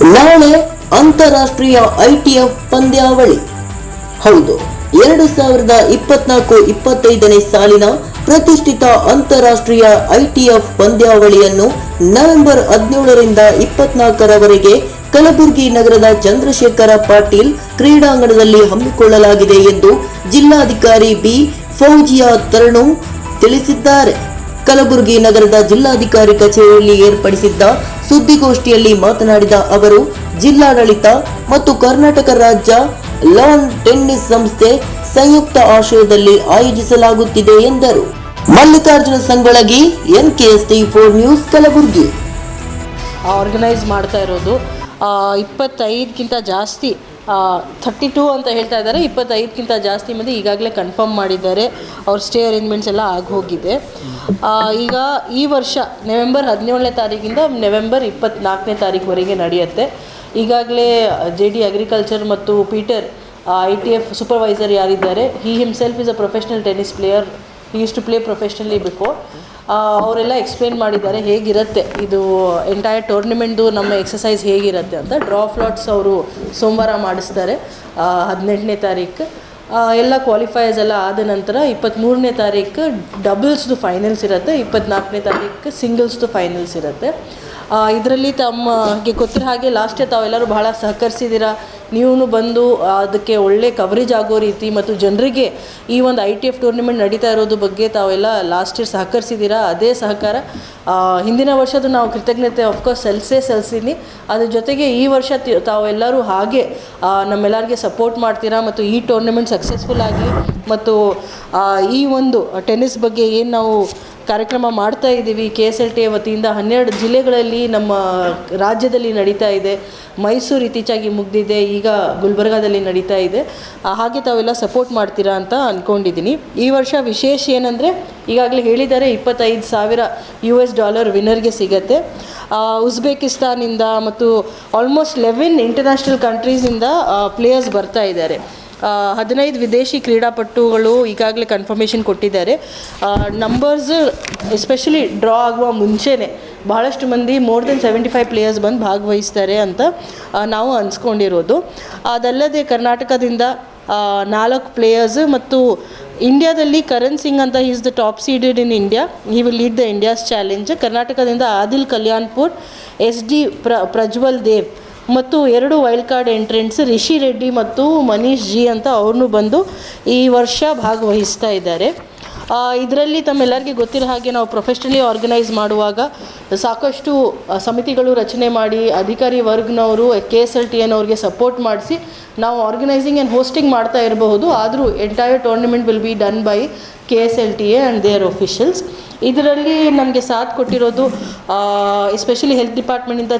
ನಾಳೆ ಅಂತಾರಾಷ್ಟ್ರೀಯ ಐಟಿಎಫ್ ಪಂದ್ಯಾವಳಿ. ಹೌದು, ಎರಡು ಸಾವಿರದ ಇಪ್ಪತ್ನಾಲ್ಕು ಇಪ್ಪತ್ತೈದನೇ ಸಾಲಿನ ಪ್ರತಿಷ್ಠಿತ ಅಂತಾರಾಷ್ಟ್ರೀಯ ಐಟಿಎಫ್ ಪಂದ್ಯಾವಳಿಯನ್ನು ನವೆಂಬರ್ ಹದಿನೇಳರಿಂದ ಇಪ್ಪತ್ನಾಲ್ಕರವರೆಗೆ ಕಲಬುರಗಿ ನಗರದ ಚಂದ್ರಶೇಖರ ಪಾಟೀಲ್ ಕ್ರೀಡಾಂಗಣದಲ್ಲಿ ಹಮ್ಮಿಕೊಳ್ಳಲಾಗಿದೆ ಎಂದು ಜಿಲ್ಲಾಧಿಕಾರಿ ಬಿ. ಫೌಜಿಯಾ ತರಣು ತಿಳಿಸಿದ್ದಾರೆ. ಕಲಬುರಗಿ ನಗರದ ಜಿಲ್ಲಾಧಿಕಾರಿ ಕಚೇರಿಯಲ್ಲಿ ಏರ್ಪಡಿಸಿದ್ದ ಸುದ್ದಿಗೋಷ್ಠಿಯಲ್ಲಿ ಮಾತನಾಡಿದ ಅವರು, ಜಿಲ್ಲಾಡಳಿತ ಮತ್ತು ಕರ್ನಾಟಕ ರಾಜ್ಯ ಲಾನ್ ಟೆನ್ನಿಸ್ ಸಂಸ್ಥೆ ಸಂಯುಕ್ತ ಆಶ್ರಯದಲ್ಲಿ ಆಯೋಜಿಸಲಾಗುತ್ತಿದೆ ಎಂದರು. Mallikarjuna Sangolagi NKST four news Kalaburagi. Organise ಮಾಡ್ತಾ ಇರೋದು ಇಪ್ಪತ್ತೈದಕ್ಕಿಂತ ಜಾಸ್ತಿ ಥರ್ಟಿ ಟೂ ಅಂತ ಹೇಳ್ತಾ ಇದ್ದಾರೆ. ಇಪ್ಪತ್ತೈದಕ್ಕಿಂತ ಜಾಸ್ತಿ ಮಂದಿ ಈಗಾಗಲೇ ಕನ್ಫರ್ಮ್ ಮಾಡಿದ್ದಾರೆ. ಅವ್ರ ಸ್ಟೇ ಅರೇಂಜ್ಮೆಂಟ್ಸ್ ಎಲ್ಲ ಆಗೋಗಿದೆ. ಈಗ ಈ ವರ್ಷ ನವೆಂಬರ್ ಹದಿನೇಳನೇ ತಾರೀಕಿಂದ ನವೆಂಬರ್ ಇಪ್ಪತ್ತ್ನಾಲ್ಕನೇ ತಾರೀಕುವರೆಗೆ ನಡೆಯುತ್ತೆ. ಈಗಾಗಲೇ ಜೆ ಡಿ ಅಗ್ರಿಕಲ್ಚರ್ ಮತ್ತು Peter I T F supervisor ಯಾರಿದ್ದಾರೆ he himself is a professional tennis player he is to play professionally before ಅವರೆಲ್ಲ ಎಕ್ಸ್ಪ್ಲೇನ್ ಮಾಡಿದ್ದಾರೆ ಹೇಗಿರುತ್ತೆ. ಇದು ಎಂಟೈರ್ ಟೂರ್ನಿಮೆಂಟ್ದು ನಮ್ಮ ಎಕ್ಸಸೈಸ್ ಹೇಗಿರುತ್ತೆ ಅಂತ ಡ್ರಾ ಫ್ಲಾಟ್ಸ್ ಅವರು ಸೋಮವಾರ ಮಾಡಿಸ್ತಾರೆ ಹದಿನೆಂಟನೇ ತಾರೀಕು ಎಲ್ಲ ಕ್ವಾಲಿಫೈಯರ್ಸ್ ಎಲ್ಲ ಆದ ನಂತರ ಇಪ್ಪತ್ತ್ಮೂರನೇ ತಾರೀಕು ಡಬಲ್ಸ್ದು ಫೈನಲ್ಸ್ ಇರುತ್ತೆ, ಇಪ್ಪತ್ನಾಲ್ಕನೇ ತಾರೀಕು ಸಿಂಗಲ್ಸ್ದು ಫೈನಲ್ಸ್ ಇರುತ್ತೆ. ಇದರಲ್ಲಿ ತಮಗೆ ಗೊತ್ತಿರೋ ಹಾಗೆ ಲಾಸ್ಟ್ ತಾವೆಲ್ಲರೂ ಬಹಳ ಸಹಕರಿಸಿದ್ದೀರಾ? ನೀವು ಬಂದು ಅದಕ್ಕೆ ಒಳ್ಳೆ ಕವರೇಜ್ ಆಗೋ ರೀತಿ ಮತ್ತು ಜನರಿಗೆ ಈ ಒಂದು ಐ ಟಿ ಎಫ್ ಟೂರ್ನಿಮೆಂಟ್ ನಡೀತಾ ಇರೋದು ಬಗ್ಗೆ ತಾವೆಲ್ಲ ಲಾಸ್ಟ್ ಇಯರ್ ಸಹಕರಿಸಿದ್ದೀರಾ? ಅದೇ ಸಹಕಾರ. ಹಿಂದಿನ ವರ್ಷದ ನಾವು ಕೃತಜ್ಞತೆ ಆಫ್ಕೋರ್ಸ್ ಸೆಲ್ಸೇ ಸೆಲ್ಸೀನಿ ಅದ್ರ ಜೊತೆಗೆ ಈ ವರ್ಷ ತಾವೆಲ್ಲರೂ ಹಾಗೆ ನಮ್ಮೆಲ್ಲರಿಗೆ ಸಪೋರ್ಟ್ ಮಾಡ್ತೀರಾ ಮತ್ತು ಈ ಟೂರ್ನಮೆಂಟ್ ಸಕ್ಸಸ್ಫುಲ್ ಆಗಿ ಮತ್ತು ಈ ಒಂದು ಟೆನ್ನಿಸ್ ಬಗ್ಗೆ ಏನು ನಾವು ಕಾರ್ಯಕ್ರಮ ಮಾಡ್ತಾ ಇದ್ದೀವಿ? ಕೆ ಎಸ್ ಎಲ್ ಟಿ ವತಿಯಿಂದ ಹನ್ನೆರಡು ಜಿಲ್ಲೆಗಳಲ್ಲಿ ನಮ್ಮ ರಾಜ್ಯದಲ್ಲಿ ನಡೀತಾ ಇದೆ. ಮೈಸೂರು ಇತ್ತೀಚೆಗೆ ಮುಗ್ದಿದೆ. ಈಗ ಗುಲ್ಬರ್ಗಾದಲ್ಲಿ ನಡೀತಾ ಇದೆ. ಹಾಗೆ ತಾವೆಲ್ಲ ಸಪೋರ್ಟ್ ಮಾಡ್ತೀರಾ ಅಂತ ಅಂದ್ಕೊಂಡಿದ್ದೀನಿ ಈ ವರ್ಷ ವಿಶೇಷ ಏನಂದರೆ, ಈಗಾಗಲೇ ಹೇಳಿದ್ದಾರೆ ಇಪ್ಪತ್ತೈದು ಸಾವಿರ ಯು ಎಸ್ ಡಾಲರ್ ವಿನ್ನರ್ಗೆ ಸಿಗತ್ತೆ. ಉಜ್ಬೇಕಿಸ್ತಾನಿಂದ ಮತ್ತು ಆಲ್ಮೋಸ್ಟ್ ಲೆವೆನ್ ಇಂಟರ್ನ್ಯಾಷನಲ್ ಕಂಟ್ರೀಸಿಂದ ಪ್ಲೇಯರ್ಸ್ ಬರ್ತಾ ಇದ್ದಾರೆ. ಹದಿನೈದು ವಿದೇಶಿ ಕ್ರೀಡಾಪಟುಗಳು ಈಗಾಗಲೇ ಕನ್ಫರ್ಮೇಷನ್ ಕೊಟ್ಟಿದ್ದಾರೆ. ನಂಬರ್ಸ್ ಎಸ್ಪೆಷಲಿ ಡ್ರಾ ಆಗುವ ಮುಂಚೆನೇ ಬಹಳಷ್ಟು ಮಂದಿ more than seventy five players ಬಂದು ಭಾಗವಹಿಸ್ತಾರೆ ಅಂತ ನಾವು ಅನ್ಸ್ಕೊಂಡಿರೋದು. ಅದಲ್ಲದೆ ಕರ್ನಾಟಕದಿಂದ ನಾಲ್ಕು ಪ್ಲೇಯರ್ಸ್ ಮತ್ತು ಇಂಡಿಯಾದಲ್ಲಿ ಕರಣ್ ಸಿಂಗ್ ಅಂತ is the top seeded in India he will lead the India's challenge ಕರ್ನಾಟಕದಿಂದ ಆದಿಲ್ ಕಲ್ಯಾಣ್ಪುರ್ ಎಸ್ ಡಿ ಪ್ರ ಪ್ರಜ್ವಲ್ ದೇವ್ ಮತ್ತು ಎರಡು wild card entrance Rishi Reddy ಮತ್ತು ಮನೀಶ್ ಜಿ ಅಂತ ಅವ್ರನ್ನೂ ಬಂದು ಈ ವರ್ಷ ಭಾಗವಹಿಸ್ತಾ ಇದ್ದಾರೆ. ಇದರಲ್ಲಿ ತಮ್ಮೆಲ್ಲರಿಗೆ ಗೊತ್ತಿರೋ ಹಾಗೆ ನಾವು ಪ್ರೊಫೆಷ್ನಲಿ ಆರ್ಗನೈಸ್ ಮಾಡುವಾಗ ಸಾಕಷ್ಟು ಸಮಿತಿಗಳು ರಚನೆ ಮಾಡಿ ಅಧಿಕಾರಿ ವರ್ಗ್ನವರು K S L T N support ಮಾಡಿಸಿ ನಾವು ಆರ್ಗನೈಸಿಂಗ್ ಆ್ಯಂಡ್ ಹೋಸ್ಟಿಂಗ್ ಮಾಡ್ತಾ ಇರಬಹುದು. ಆದರೂ entire tournament will be done by K S L T A and their officials ಇದರಲ್ಲಿ ನಮಗೆ ಸಾಥ್ ಕೊಟ್ಟಿರೋದು ಎಸ್ಪೆಷಲಿ ಹೆಲ್ತ್ ಡಿಪಾರ್ಟ್ಮೆಂಟಿಂದ